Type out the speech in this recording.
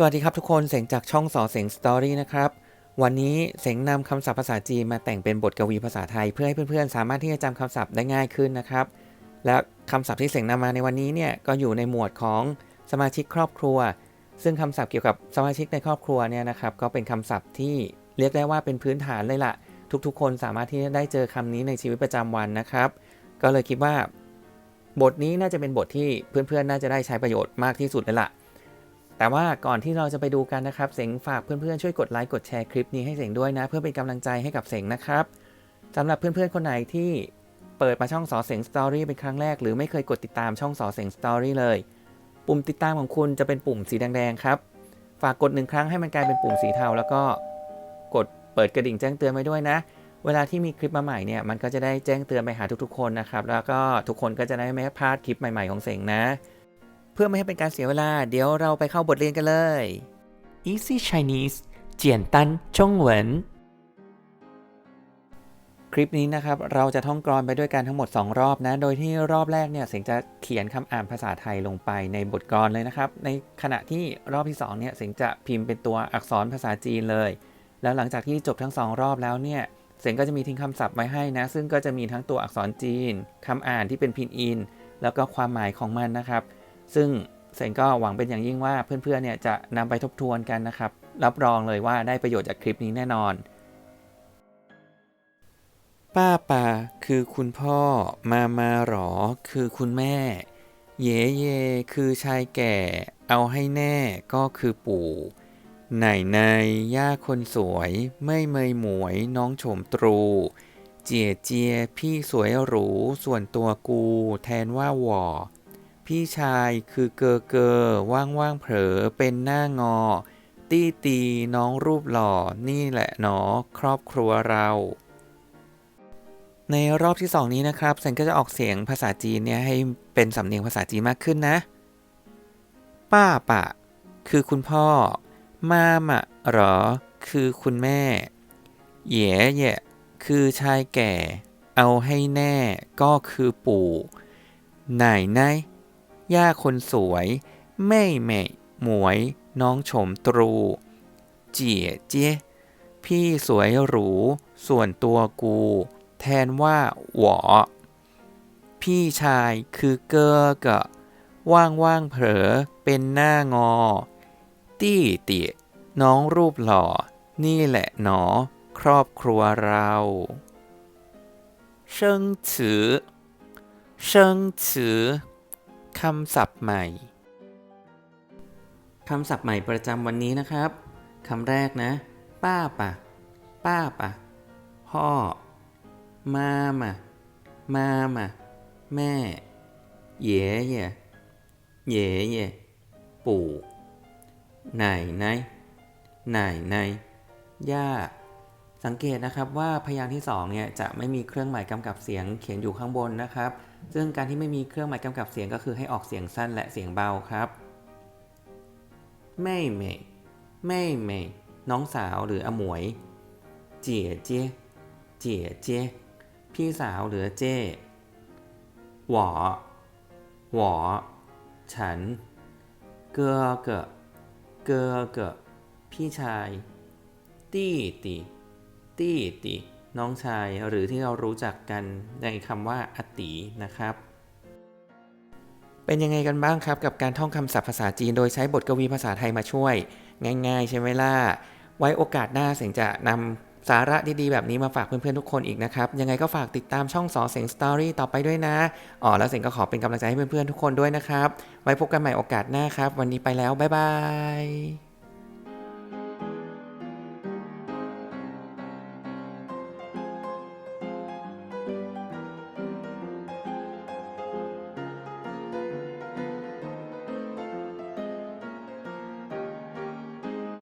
สวัสดีครับทุกคน เสียงจากช่องสอเสียงสตอรี่นะครับ วันนี้เสียงนำคำศัพท์ภาษาจีนมาแต่งเป็นบทกวีภาษาไทย เพื่อให้เพื่อนๆ สามารถที่จะจำคำศัพท์ได้ง่ายขึ้นนะครับ และคำศัพท์ที่เสียงนำมาในวันนี้เนี่ยก็อยู่ในหมวดของสมาชิกครอบครัว ซึ่งคำศัพท์เกี่ยวกับสมาชิกในครอบครัวเนี่ยนะครับก็เป็นคำศัพท์ที่เรียกได้ว่าเป็นพื้นฐานเลยล่ะ ทุกๆ คนสามารถที่จะได้เจอคำนี้ในชีวิตประจำวันนะครับ ก็เลยคิดว่า บทนี้น่าจะเป็นบทที่เพื่อนๆ น่าจะได้ใช้ประโยชน์มากที่สุดเลยล่ะ แต่ว่าก่อนที่เราจะไปดูกันนะครับ เสงฝากเพื่อนๆช่วยกดไลค์กดแชร์คลิปนี้ให้เสงด้วยนะ เพื่อเป็นกำลังใจให้กับเสงนะครับสำหรับเพื่อนๆคนไหนที่เปิดมาช่องสอเสงสตอรี่เป็นครั้งแรกหรือไม่เคยกดติดตามช่องสอเสงสตอรี่เลย ปุ่มติดตามของคุณจะเป็นปุ่มสีแดงๆครับฝากกดหนึ่งครั้งให้มันกลายเป็นปุ่มสีเทาแล้วก็กดเปิดกระดิ่งแจ้งเตือนไว้ด้วยนะ เวลาที่มีคลิปมาใหม่เนี่ยมันก็จะได้แจ้งเตือนไปหาทุกๆ คนนะครับ แล้วก็ทุกคนก็จะได้ไม่พลาดคลิปใหม่ๆของเสงนะ พื่อไม่ให้เป็นการเสียเวลา เดี๋ยวเราไปเข้าบทเรียนกันเลย Easy Chinese เจียนตันจงเหวินคลิปนี้นะครับ เราจะท่องกรอนไปด้วยกันทั้งหมด 2 รอบนะ โดยที่รอบแรกเนี่ยเสียงจะเขียนคำอ่านภาษาไทยลงไปในบทกรอนเลยนะครับ ในขณะที่รอบที่2เนี่ยเสียงจะพิมพ์เป็นตัวอักษรภาษาจีนเลย แล้วหลังจากที่จบทั้ง 2 รอบแล้วเนี่ยเสียงก็จะมีทิ้งคำศัพท์ไว้ให้นะ ซึ่งก็จะมีทั้งตัวอักษรจีน คำอ่านที่เป็นพินอิน แล้วก็ความหมายของมันนะครับ ซึ่งเซนก็หวังเป็นอย่างยิ่งว่าเพื่อนๆเนี่ยจะนำไปทบทวนกันนะครับ รับรองเลยว่าได้ประโยชน์จากคลิปนี้แน่นอน ป้าป่าคือคุณพ่อ มามาหรอ คือคุณแม่ เย่เย่คือชายแก่ เอาให้แน่ก็คือปู่ ไหนในย่าคนสวย ไม่เมยหมวยน้องโฉมตรู เจียเจียพี่สวยหรูส่วนตัวกู แทนว่าหวอ พี่ชายคือเกอเกอว่างว่างเผลอเป็นหน้างอ ตี้ตีน้องรูปหล่อนี่แหละเนาะครอบครัวเรา ในรอบที่2นี้นะครับเซนก็จะออกเสียงภาษาจีนเนี่ยให้เป็นสำเนียงภาษาจีนมากขึ้นนะ ป้าปะ คือคุณพ่อ มามะหรอ คือคุณแม่ เหย่เหย่คือชายแก่ เอาให้แน่ก็คือปู่ไหนไหน ย่าคนสวย แม่แม่หมวย น้องโฉมตรู เจี๋ยเจี้ยพี่สวยหรู ส่วนตัวกู แทนว่าหวอ พี่ชายคือเกอกะว่างว่างเผลอเป็นหน้างอ ตี้เตี๋ยน้องรูปหล่อ นี่แหละหนอ ครอบครัวเราเชิงฉือเชิงฉือ คำศัพท์ใหม่ คำศัพท์ใหม่ประจำวันนี้นะครับคำแรกนะ ป้าปะ ป้าปะ พ่อ มามามามาแม่ เย่เย่เย่เย่ปู่ไหนไหนไหนไหนย่า สังเกตนะครับว่าพยางค์ที่สองเนี่ยจะไม่มีเครื่องหมายกำกับเสียงเขียนอยู่ข้างบนนะครับ ซึ่งการที่ไม่มีเครื่องหมายกำกับเสียงก็คือให้ออกเสียงสั้นและเสียงเบาครับไม่เมยไม่เมยน้องสาวหรืออมวย เจี๋ยเจี้ยเจี๋ยเจี้ยพี่สาวหรือเจ้หวอหวอฉัน เกอเกะเกอเกะพี่ชายตี้ตี้ ตี้ตีน้องชายหรือที่เรารู้จักกันในคำว่าอตินะครับ เป็นยังไงกันบ้างครับกับการท่องคำศัพท์ภาษาจีนโดยใช้บทกวีภาษาไทยมาช่วย ง่าย ๆ ใช่ไหมล่ะ ไว้โอกาสหน้าเสียงจะนำสาระดีๆ แบบนี้มาฝากเพื่อนๆทุกคนอีกนะครับ ยังไงก็ฝากติดตามช่องสอเสียงสตอรี่ต่อไปด้วยนะอ๋อแล้วเสียงก็ขอเป็นกำลังใจให้เพื่อนๆทุกคนด้วยนะครับ ไว้พบกันใหม่โอกาสหน้าครับ วันนี้ไปแล้วบ๊ายบาย